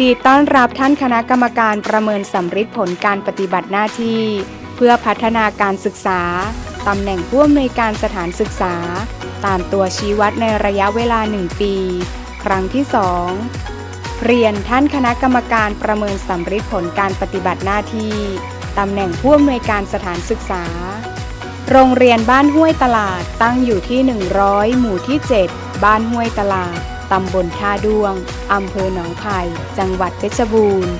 ดีต้อนรับท่านคณะกรรมการประเมินสำฤทธิ์ผลการปฏิบัติหน้าที่ เพื่อพัฒนาการศึกษา ตำแหน่งผู้อำนวยการสถานศึกษา ตามตัวชี้วัดในระยะเวลา 1 ปี ครั้งที่ 2 เรียนท่านคณะกรรมการประเมินสำฤทธิ์ผลการปฏิบัติหน้าที่ ตำแหน่งผู้อำนวยการสถานศึกษา โรงเรียนบ้านห้วยตลาดตั้งอยู่ที่ 100 หมู่ที่ 7 บ้านห้วยตลาด ตำบลท่าด้วง อำเภอหนองไผ่จังหวัดเพชรบูรณ์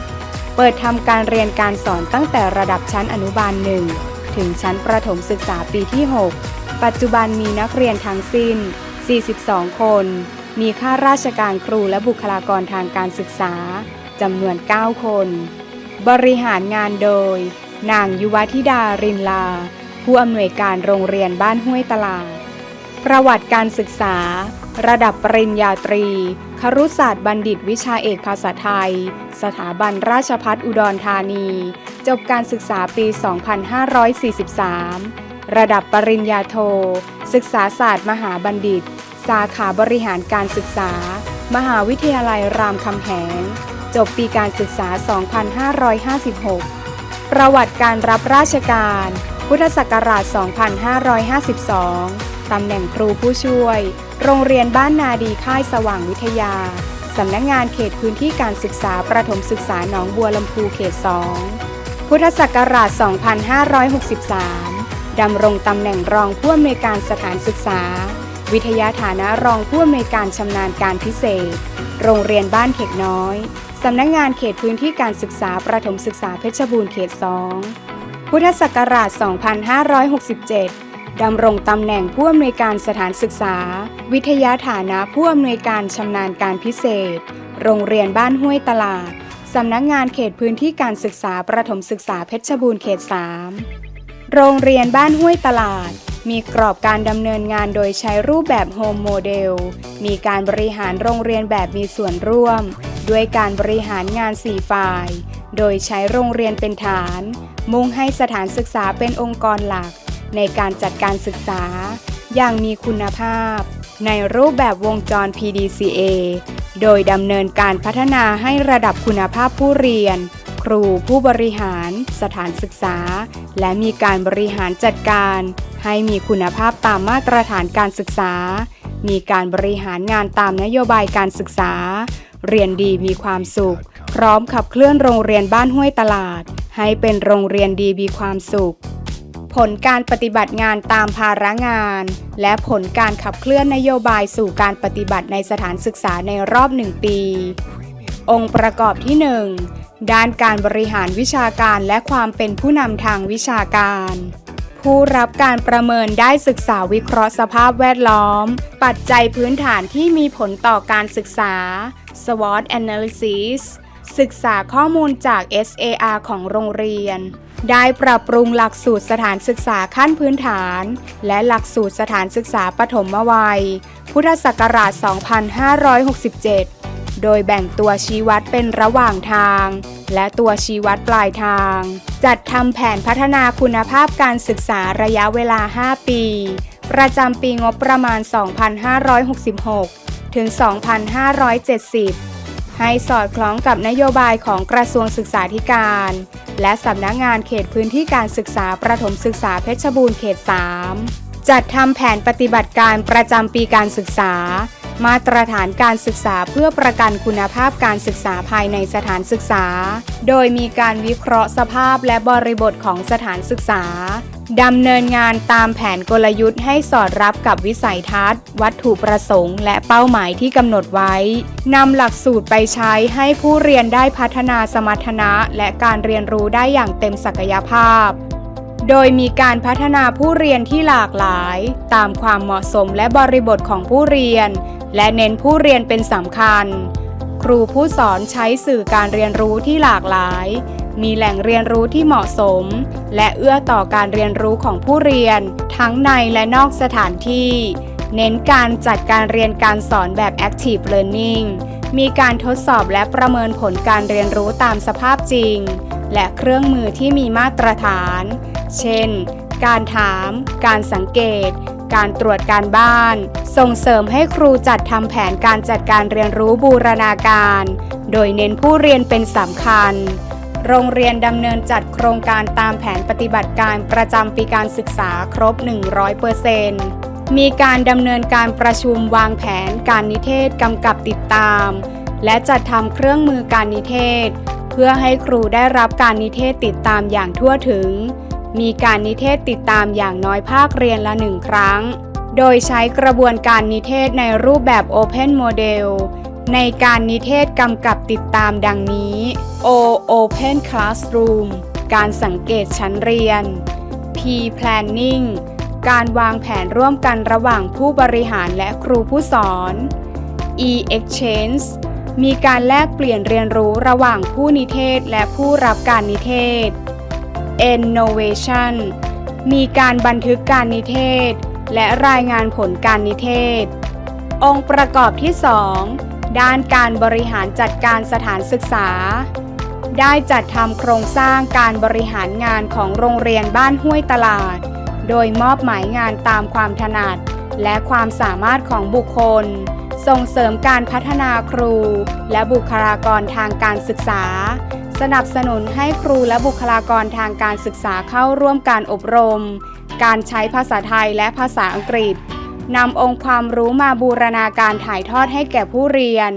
เปิดทำการเรียนการสอนตั้งแต่ระดับชั้นอนุบาล1ถึงชั้นประถมศึกษาปีที่ 6 ปัจจุบันมีนักเรียนทั้งสิ้น 42 คน มีข้าราชการครูและบุคลากรทางการศึกษาจำนวน 9 คน บริหารงานโดย นางยุวธิดารินลา ผู้อำนวยการโรงเรียนบ้านห้วยตลาด ประวัติการศึกษา ระดับปริญญาตรี ครุศาสตร์บัณฑิตวิชาเอกภาษาไทย สถาบันราชพัฒอุดรธานี จบการศึกษาปี 2543 ระดับปริญญาโท ศึกษาศาสตร์มหาบัณฑิต สาขาบริหารการศึกษา มหาวิทยาลัยรามคำแหง จบปีการศึกษา 2556 ประวัติการรับราชการ พุทธศักราช 2552 ตำแหน่งครูผู้ช่วย โรงเรียนบ้านนาดีค่ายสว่างวิทยา สำนักงงานเขตพื้นที่การศึกษาประถมศึกษาหนองบัวลำพูเขต 2 พุทธศักราช 2563 ดำรงตำแหน่งรองผู้อำนวยการสถานศึกษา วิทยาฐานะรองผู้อำนวยการชำนาญการพิเศษ โรงเรียนบ้านเขกน้อย สำนักงงานเขตพื้นที่การศึกษาประถมศึกษาเพชรบูรณ์เขต 2 พุทธศักราช 2567 ดำรงตำแหน่งผู้อำนวยการสถานศึกษา วิทยาฐานะผู้อำนวยการชำนาญการพิเศษ โรงเรียนบ้านห้วยตลาด สำนักงานเขตพื้นที่การศึกษาประถมศึกษาเพชรบูรณ์เขต 3 โรงเรียนบ้านห้วยตลาด มีกรอบการดำเนินงานโดยใช้รูปแบบโฮมโมเดล มีการบริหารโรงเรียนแบบมีส่วนร่วม ด้วยการบริหารงาน4ฝ่าย โดยใช้โรงเรียนเป็นฐาน มุ่งให้สถานศึกษาเป็นองค์กรหลัก ในการจัดการศึกษา อย่างมีคุณภาพ ในรูปแบบวงจร PDCA โดยดำเนินการพัฒนาให้ระดับคุณภาพผู้เรียน ครูผู้บริหาร สถานศึกษา และมีการบริหารจัดการ ให้มีคุณภาพตามมาตรฐานการศึกษา มีการบริหารงานตามนโยบายการศึกษา เรียนดีมีความสุข พร้อมขับเคลื่อนโรงเรียนบ้านห้วยตลาด ให้เป็นโรงเรียนดีมีความสุข ผลการปฏิบัติงานตามภาระงาน และผลการขับเคลื่อนนโยบายสู่การปฏิบัติในสถานศึกษาในรอบหนึ่งปี องค์ประกอบที่ 1 ด้านการบริหารวิชาการและความเป็นผู้นำทางวิชาการ ผู้รับการประเมินได้ศึกษาวิเคราะห์สภาพแวดล้อม ปัจจัยพื้นฐานที่มีผลต่อการศึกษา SWOT analysis ศึกษาข้อมูลจาก SAR ของโรงเรียน ได้ปรับปรุงหลักสูตรสถานศึกษาขั้นพื้นฐาน และหลักสูตรสถานศึกษาปฐมวัย พุทธศักราช 2567 โดยแบ่งตัวชี้วัดเป็นระหว่างทาง และตัวชี้วัดปลายทาง จัดทำแผนพัฒนาคุณภาพการศึกษาระยะเวลา 5 ปี ประจำปีงบประมาณ 2566 ถึง 2570 ให้สอดคล้องกับนโยบายของกระทรวงศึกษาธิการ และสำนักงงานเขตพื้นที่การศึกษาประถมศึกษาเพชรบูรณ์เขต 3 จัดทำแผนปฏิบัติการประจำปีการศึกษา มาตรฐานการศึกษาเพื่อประกันคุณภาพการศึกษาภายในสถานศึกษา โดยมีการวิเคราะห์สภาพและบริบทของสถานศึกษา ดำเนินงานตามแผนกลยุทธ์ให้สอดรับกับวิสัยทัศน์ วัตถุประสงค์ และเป้าหมายที่กำหนดไว้นำหลักสูตรไปใช้ให้ผู้เรียนได้พัฒนาสมรรถนะ และการเรียนรู้ได้อย่างเต็มศักยภาพ โดยมีการพัฒนาผู้เรียนที่หลากหลาย ตามความเหมาะสมและบริบทของผู้เรียน และเน้นผู้เรียนเป็นสำคัญ ครูผู้สอนใช้สื่อการเรียนรู้ที่หลากหลาย มีแหล่งเรียนรู้ที่เหมาะสม และเอื้อต่อการเรียนรู้ของผู้เรียน ทั้งในและนอกสถานที่ เน้นการจัดการเรียนการสอนแบบ Active Learning มีการทดสอบและประเมินผลการเรียนรู้ตามสภาพจริง และเครื่องมือที่มีมาตรฐาน เช่น การถาม การสังเกต การตรวจการบ้าน ส่งเสริมให้ครูจัดทำแผนการจัดการเรียนรู้บูรณาการ โดยเน้นผู้เรียนเป็นสำคัญ โรงเรียนดำเนินจัดโครงการตามแผนปฏิบัติการประจำปีการศึกษาครบ 100%มีการดำเนินการประชุมวางแผนการนิเทศกำกับติดตาม และจัดทำเครื่องมือการนิเทศ เพื่อให้ครูได้รับการนิเทศติดตามอย่างทั่วถึง มีการนิเทศติดตามอย่างน้อยภาคเรียนละหนึ่งครั้ง โดยใช้กระบวนการนิเทศในรูปแบบ Open Model ในการนิเทศกำกับติดตามดังนี้ O Open Classroom การสังเกตชั้นเรียน P Planning การวางแผนร่วมกันระหว่างผู้บริหารและครูผู้สอน E Exchange มีการแลกเปลี่ยนเรียนรู้ระหว่างผู้นิเทศและผู้รับการนิเทศ Innovation มีการบันทึกการนิเทศ และรายงานผลการนิเทศ องค์ประกอบที่ 2 ด้านการบริหารจัดการสถานศึกษา ได้จัดทำโครงสร้างการบริหารงานของโรงเรียนบ้านห้วยตลาด โดยมอบหมายงานตามความถนัดและความสามารถของบุคคล ส่งเสริมการพัฒนาครู และบุคลากรทางการศึกษา สนับสนุนให้ครูและบุคลากรทางการศึกษาเข้าร่วมการอบรม การใช้ภาษาไทยและภาษาอังกฤษนำองค์ความรู้มาบูรณาการถ่ายทอดให้แก่ผู้เรียน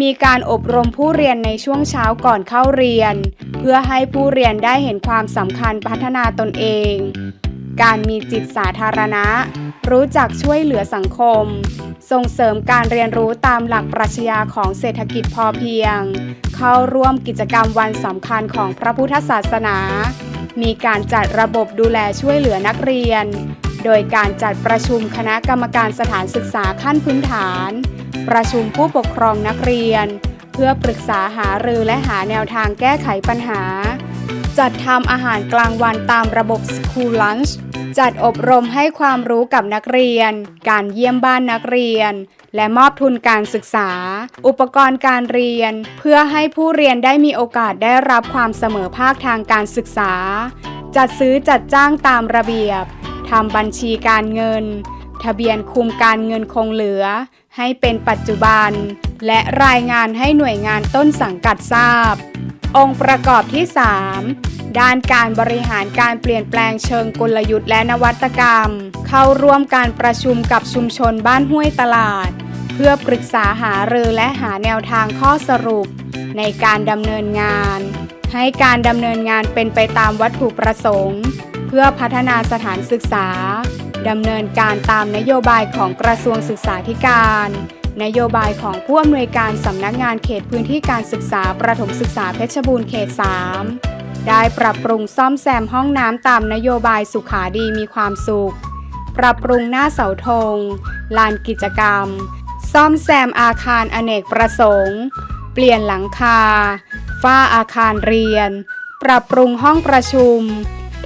มีการอบรมผู้เรียนในช่วงเช้าก่อนเข้าเรียน เพื่อให้ผู้เรียนได้เห็นความสำคัญพัฒนาตนเอง การมีจิตสาธารณะ รู้จักช่วยเหลือสังคม ส่งเสริมการเรียนรู้ตามหลักปรัชญาของเศรษฐกิจพอเพียง เข้าร่วมกิจกรรมวันสำคัญของพระพุทธศาสนา มีการจัดระบบดูแลช่วยเหลือนักเรียน โดยการจัดประชุมคณะกรรมการสถานศึกษาขั้นพื้นฐาน ประชุมผู้ปกครองนักเรียน เพื่อปรึกษาหารือและหาแนวทางแก้ไขปัญหาจัดทำอาหารกลางวันตามระบบ School Lunch จัดอบรมให้ความรู้กับนักเรียน การเยี่ยมบ้านนักเรียน และมอบทุนการศึกษา อุปกรณ์การเรียน เพื่อให้ผู้เรียนได้มีโอกาสได้รับความเสมอภาคทางการศึกษา จัดซื้อจัดจ้างตามระเบียบทำบัญชีการเงิน ทะเบียนคุมการเงินคงเหลือ ให้เป็นปัจจุบัน และรายงานให้หน่วยงานต้นสังกัดทราบ องค์ประกอบที่ 3 ด้านการบริหารการเปลี่ยนแปลงเชิงกลยุทธ์และนวัตกรรม เข้าร่วมการประชุมกับชุมชนบ้านห้วยตลาด เพื่อปรึกษาหารือและหาแนวทางข้อสรุป ในการดำเนินงาน ให้การดำเนินงานเป็นไปตามวัตถุประสงค์ เพื่อพัฒนาสถานศึกษาดำเนินการตามนโยบายของกระทรวงศึกษาธิการ นโยบายของผู้อำนวยการสำนักงานเขตพื้นที่การศึกษาประถมศึกษาเพชรบูรณ์เขต 3 ได้ปรับปรุงซ่อมแซมห้องน้ำตามนโยบายสุขาดีมีความสุข ปรับปรุงหน้าเสาธง ลานกิจกรรม ซ่อมแซมอาคารอเนกประสงค์ เปลี่ยนหลังคา ฝ้าอาคารเรียน ปรับปรุงห้องประชุม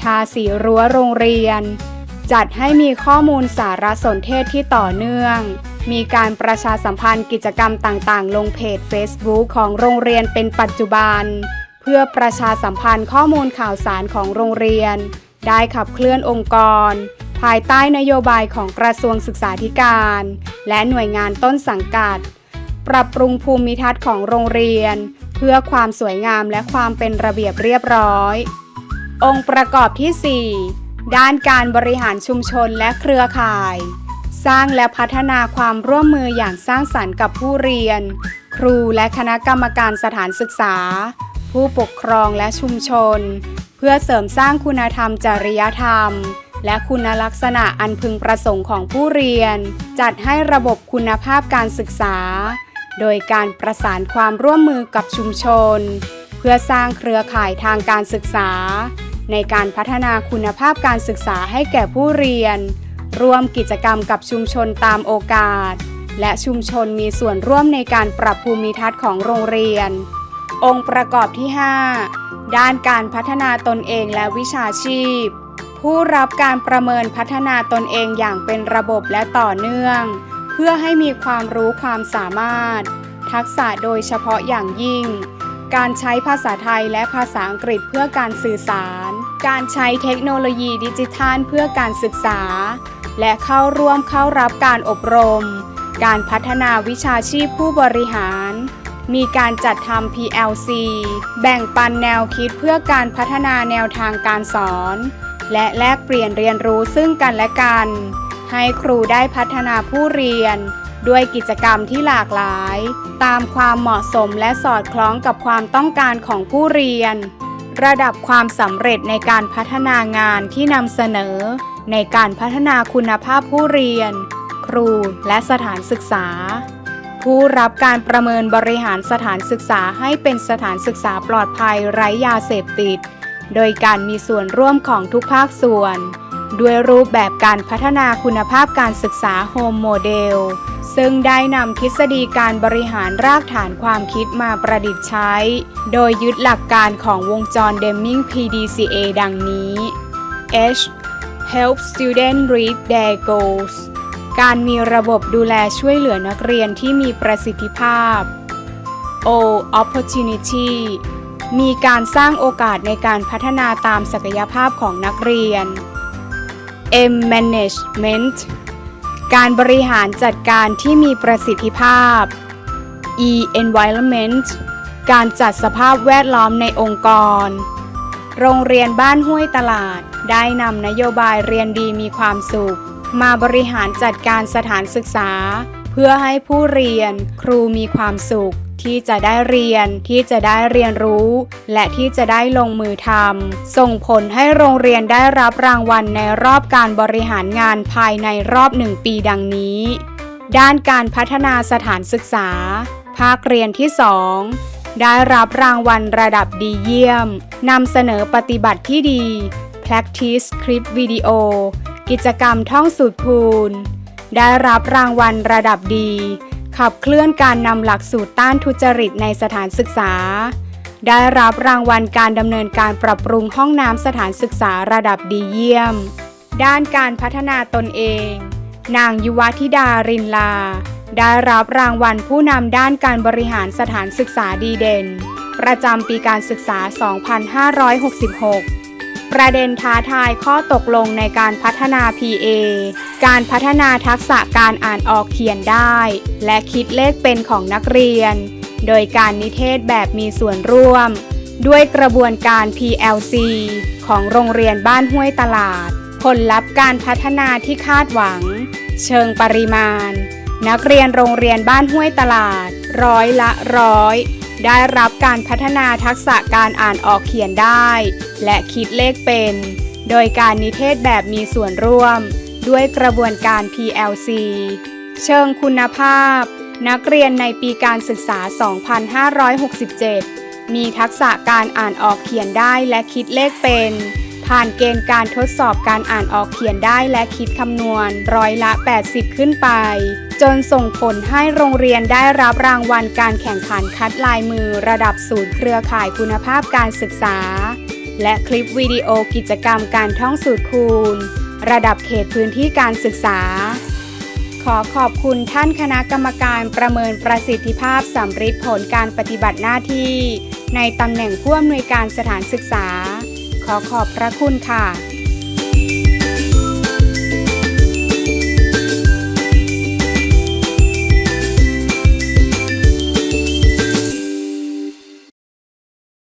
ทาสีรั้วโรงเรียน จัดให้มีข้อมูลสารสนเทศที่ต่อเนื่อง มีการประชาสัมพันธ์กิจกรรมต่างๆ ลงเพจ Facebook ของโรงเรียนเป็นปัจจุบัน เพื่อประชาสัมพันธ์ข้อมูลข่าวสารของโรงเรียน ได้ขับเคลื่อนองค์กร ภายใต้นโยบายของกระทรวงศึกษาธิการ และหน่วยงานต้นสังกัด ปรับปรุงภูมิทัศน์ของโรงเรียน เพื่อความสวยงามและความเป็นระเบียบเรียบร้อย องค์ประกอบที่ 4 ด้านการบริหารชุมชนและเครือข่าย สร้างและพัฒนาความร่วมมืออย่างสร้างสรรค์กับผู้เรียน ครูและคณะกรรมการสถานศึกษา ผู้ปกครองและชุมชน เพื่อเสริมสร้างคุณธรรมจริยธรรม และคุณลักษณะอันพึงประสงค์ของผู้เรียน จัดให้ระบบคุณภาพการศึกษา โดยการประสานความร่วมมือกับชุมชน เพื่อสร้างเครือข่ายทางการศึกษา ในการพัฒนาคุณภาพการศึกษาให้แก่ผู้เรียน ร่วมกิจกรรมกับชุมชนตามโอกาส และชุมชนมีส่วนร่วมในการปรับภูมิทัศน์ของโรงเรียน องค์ประกอบที่ 5 ด้านการพัฒนาตนเองและวิชาชีพ ผู้รับการประเมินพัฒนาตนเองอย่างเป็นระบบและต่อเนื่อง เพื่อให้มีความรู้ความสามารถ ทักษะโดยเฉพาะอย่างยิ่งการใช้ภาษาไทยและภาษาอังกฤษเพื่อการสื่อสาร การใช้เทคโนโลยีดิจิทัลเพื่อการศึกษา และเข้าร่วมเข้ารับการอบรม การพัฒนาวิชาชีพผู้บริหาร มีการจัดทำ PLC แบ่งปันแนวคิดเพื่อการพัฒนาแนวทางการสอน และแลกเปลี่ยนเรียนรู้ซึ่งกันและกัน ให้ครูได้พัฒนาผู้เรียน ด้วยกิจกรรมที่หลากหลาย ตามความเหมาะสมและสอดคล้องกับความต้องการของผู้เรียน ระดับความสำเร็จในการพัฒนางานที่นำเสนอ ในการพัฒนาคุณภาพผู้เรียน ครูและสถานศึกษา ผู้รับการประเมินบริหารสถานศึกษาให้เป็นสถานศึกษาปลอดภัยไร้ยาเสพติด โดยการมีส่วนร่วมของทุกภาคส่วน ด้วยรูปแบบการพัฒนาคุณภาพการศึกษาโฮมโมเดลซึ่งได้นำทฤษฎีการบริหารรากฐานความคิดมาประดิษฐ์ใช้ โดยยึดหลักการของวงจรเดมมิง PDCA ดังนี้ H help student reach their goals การมีระบบดูแลช่วยเหลือนักเรียนที่มีประสิทธิภาพ O opportunity มีการสร้างโอกาสในการพัฒนาตามศักยภาพของนักเรียน M management การบริหารจัดการที่มีประสิทธิภาพ E environment การจัดสภาพแวดล้อมในองค์กร โรงเรียนบ้านห้วยตลาด ได้นำนโยบายเรียนดีมีความสุข มาบริหารจัดการสถานศึกษา เพื่อให้ผู้เรียนครูมีความสุขที่จะได้เรียนที่จะได้เรียนรู้ และที่จะได้ลงมือทำส่งผลให้โรงเรียนได้รับรางวัลในรอบการบริหารงานภายในรอบหนึ่งปีดังนี้ ด้านการพัฒนาสถานศึกษา ภาคเรียนที่ 2 ได้รับรางวัลระดับดีเยี่ยม นำเสนอปฏิบัติที่ดี practice คลิปวิดีโอกิจกรรมท่องสูตรคูณ ได้รับรางวัลระดับดี ขับเคลื่อนการนำหลักสูตรต้านทุจริตในสถานศึกษา ได้รับรางวัลการดำเนินการปรับปรุงห้องน้ำสถานศึกษาระดับดีเยี่ยม ด้านการพัฒนาตนเอง นางยุวธิดารินลา ได้รับรางวัลผู้นำด้านการบริหารสถานศึกษาดีเด่น ประจำปีการศึกษา 2566 ประเด็นท้าทายข้อตกลงในการพัฒนา PA การพัฒนาทักษะการอ่านออกเขียนได้ และคิดเลขเป็นของนักเรียน โดยการนิเทศแบบมีส่วนร่วม ด้วยกระบวนการ PLC ของโรงเรียนบ้านห้วยตลาด ผลลัพธ์การพัฒนาที่คาดหวัง เชิงปริมาณ นักเรียนโรงเรียนบ้านห้วยตลาด ร้อยละร้อย ได้รับการพัฒนาทักษะการอ่านออกเขียนได้ และคิดเลขเป็น โดยการนิเทศแบบมีส่วนร่วม ด้วยกระบวนการ PLC เชิงคุณภาพ นักเรียนในปีการศึกษา 2567 มีทักษะการอ่านออกเขียนได้และคิดเลขเป็น ผ่านเกณฑ์การทดสอบการอ่านออกเขียนได้และคิดคำนวณร้อยละ 80 ขึ้นไป จนส่งผลให้โรงเรียนได้รับรางวัลการแข่งขันคัดลายมือระดับศูนย์เครือข่ายคุณภาพการศึกษา และคลิปวิดีโอกิจกรรมการท่องสูตรคูณ ระดับเขตพื้นที่การศึกษาขอขอบคุณท่านคณะกรรมการประเมินประสิทธิภาพสำฤทธิ์ผลการปฏิบัติหน้าที่ ในตำแหน่งผู้อำนวยการสถานศึกษา ขอขอบพระคุณค่ะ